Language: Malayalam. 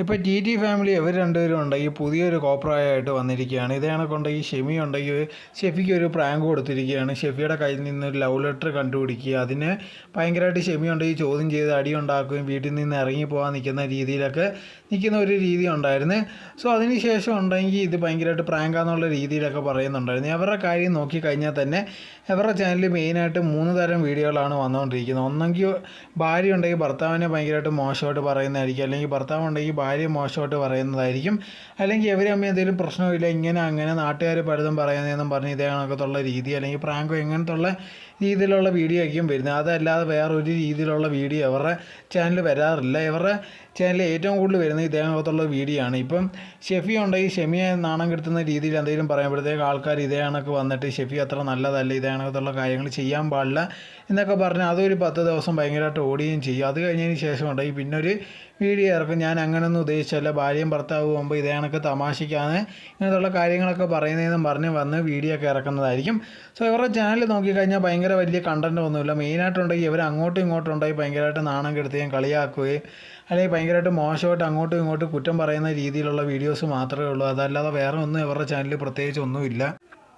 ഇപ്പോൾ ടി ടി ഫാമിലി ഇവർ രണ്ടുപേരും ഉണ്ടെങ്കിൽ പുതിയൊരു കോപ്രായമായിട്ട് വന്നിരിക്കുകയാണ്. ഇതേ കൊണ്ട് ഈ ഷെമി ഉണ്ടെങ്കിൽ ഷെഫിക്ക് ഒരു പ്രാങ്ക് കൊടുത്തിരിക്കുകയാണ്. ഷെഫിയുടെ കയ്യിൽ നിന്ന് ഒരു ലവ് ലെറ്റർ കണ്ടുപിടിക്കുക. അതിന് ഭയങ്കരമായിട്ട് ഷെമി ഉണ്ടെങ്കിൽ ചോദ്യം ചെയ്ത് അടി ഉണ്ടാക്കുകയും വീട്ടിൽ നിന്ന് ഇറങ്ങി പോകാൻ നിൽക്കുന്ന രീതിയിലൊക്കെ നിൽക്കുന്ന ഒരു രീതി ഉണ്ടായിരുന്നു. സോ അതിന് ശേഷം ഉണ്ടെങ്കിൽ ഇത് ഭയങ്കരമായിട്ട് പ്രാങ്കാന്നുള്ള രീതിയിലൊക്കെ പറയുന്നുണ്ടായിരുന്നു. അവരുടെ കാര്യം നോക്കി കഴിഞ്ഞാൽ തന്നെ അവരുടെ ചാനലിൽ മെയിനായിട്ട് മൂന്ന് തരം വീഡിയോകളാണ് വന്നുകൊണ്ടിരിക്കുന്നത്. ഒന്നെങ്കിൽ ഭാര്യ ഉണ്ടെങ്കിൽ ഭർത്താവിനെ ഭയങ്കരമായിട്ട് മോശമായിട്ട് പറയുന്നതായിരിക്കും. അല്ലെങ്കിൽ ഭർത്താവ് ഉണ്ടെങ്കിൽ ഭാര്യ മോശമായിട്ട് പറയുന്നതായിരിക്കും. അല്ലെങ്കിൽ ഇവർ അമ്മ എന്തെങ്കിലും പ്രശ്നമില്ല ഇങ്ങനെ അങ്ങനെ നാട്ടുകാർ പലതും പറയുന്നതെന്നും പറഞ്ഞ് ഇതേ കണക്കത്തുള്ള രീതി അല്ലെങ്കിൽ പ്രാങ്കോ ഇങ്ങനത്തുള്ള രീതിയിലുള്ള വീഡിയോ ആയിരിക്കും വരുന്നത്. അതല്ലാതെ വേറൊരു രീതിയിലുള്ള വീഡിയോ അവരുടെ ചാനൽ വരാറില്ല. ഇവരുടെ ചാനലിൽ ഏറ്റവും കൂടുതൽ വരുന്നത് ഇതേ കണക്കത്തുള്ള വീഡിയോ ആണ്. ഇപ്പം ഷെഫി ഉണ്ടെങ്കിൽ ഷെമിയെ നാണം കെടുത്തുന്ന രീതിയിൽ എന്തെങ്കിലും പറയുമ്പോഴത്തേക്ക് ആൾക്കാർ ഇതേ കണക്ക് വന്നിട്ട് ഷെഫി അത്ര നല്ലതല്ല ഇതേ കണക്കത്തുള്ള കാര്യങ്ങൾ ചെയ്യാൻ പാടില്ല എന്നൊക്കെ പറഞ്ഞ് അതൊരു പത്ത് ദിവസം ഭയങ്കരമായിട്ട് ഓടുകയും ചെയ്യും. അത് കഴിഞ്ഞതിന് ശേഷം ഉണ്ടെങ്കിൽ പിന്നെ ഒരു വീഡിയോ ഇറക്കും. ഞാൻ അങ്ങനെയൊന്നും ഉദ്ദേശിച്ചല്ല. ഭാര്യയും ഭർത്താവും മുമ്പ് ഇതേ കണക്ക് തമാശിക്കാന്ന് ഇങ്ങനത്തുള്ള കാര്യങ്ങളൊക്കെ പറയുന്നതെന്നും പറഞ്ഞ് വന്ന് വീഡിയോ ഒക്കെ ഇറക്കുന്നതായിരിക്കും. സോ ഇവരുടെ ചാനൽ നോക്കിക്കഴിഞ്ഞാൽ ഭയങ്കര വലിയ കണ്ടന്റ് ഒന്നുമില്ല. മെയിനായിട്ടുണ്ടെങ്കിൽ ഇവർ അങ്ങോട്ടും ഇങ്ങോട്ടും ഉണ്ടായി ഭയങ്കരമായിട്ട് നാണം കെടുത്തുകയും കളിയാക്കുകയും അല്ലെങ്കിൽ ഭയങ്കരമായിട്ട് മോശമായിട്ട് അങ്ങോട്ടും ഇങ്ങോട്ടും കുറ്റം പറയുന്ന രീതിയിലുള്ള വീഡിയോസ് മാത്രമേ ഉള്ളൂ. അതല്ലാതെ വേറെ ഒന്നും ഇവരുടെ ചാനലിൽ പ്രത്യേകിച്ച് ഒന്നുമില്ല.